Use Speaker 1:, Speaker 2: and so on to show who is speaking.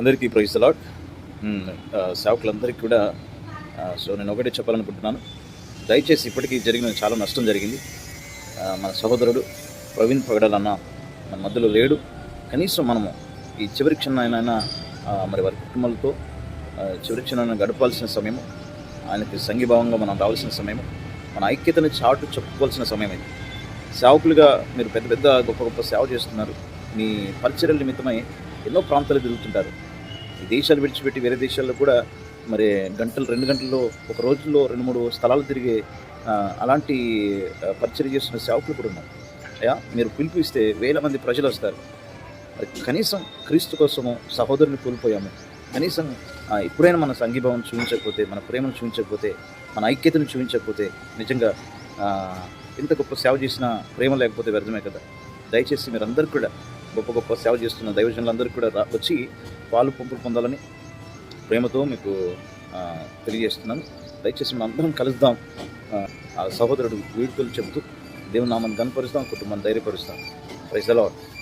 Speaker 1: అందరికీ praise allot సేవకులందరికీ కూడా so నేను ఒకటే చెప్పాలనుకుంటున్నాను. దయచేసి ఇప్పటికీ జరిగిన చాలా నష్టం జరిగింది. మన సహోదరుడు ప్రవీణ్ పగడాలన్న మన మధ్యలో లేడు. కనీసం మనము ఈ చివరి క్షణమైనా మరి వారి కుటుంబాలతో చివరి క్షణాన్ని గడపాల్సిన సమయము ఆయనకి సంఘీభావంగా మనం రావాల్సిన సమయము మన ఐక్యతను చాటు చెప్పుకోవాల్సిన సమయం ఇది. సేవకులుగా మీరు పెద్ద పెద్ద గొప్ప గొప్ప సేవ చేస్తున్నారు. మీ పరిచర్యల నిమిత్తమై ఎన్నో ప్రాంతాలు తిరుగుతుంటారు. దేశాలు విడిచిపెట్టి వేరే దేశాల్లో కూడా మరి గంటలు రెండు గంటల్లో ఒక రోజుల్లో రెండు మూడు స్థలాలు తిరిగే అలాంటి పరిచయం చేస్తున్న సేవకులు కూడా ఉన్నారు. అయ్యా మీరు పిలిపిస్తే వేల మంది ప్రజలు వస్తారు. కనీసం క్రీస్తు కోసము సహోదరుని కోల్పోయాము. కనీసం ఎప్పుడైనా మన సంఘీభావం చూపించకపోతే మన ప్రేమను చూపించకపోతే మన ఐక్యతను చూపించకపోతే నిజంగా ఎంత ఇంత గొప్ప సేవ చేసిన ప్రేమ లేకపోతే వ్యర్థమే కదా. దయచేసి మీరందరూ కూడా గొప్ప గొప్ప సేవ చేస్తున్న దైవజనులందరూ కూడా వచ్చి పాలు పంపులు పొందాలని ప్రేమతో మీకు తెలియజేస్తున్నాను. దయచేసి మనం అందరం కలుద్దాం. ఆ, సహోదరుడు వీడుకలు చెబుతూ దేవుని నామాన్ని కనపరుస్తాం కుటుంబాన్ని ధైర్యపరుస్తాం. ప్రైజ్ అలాడ్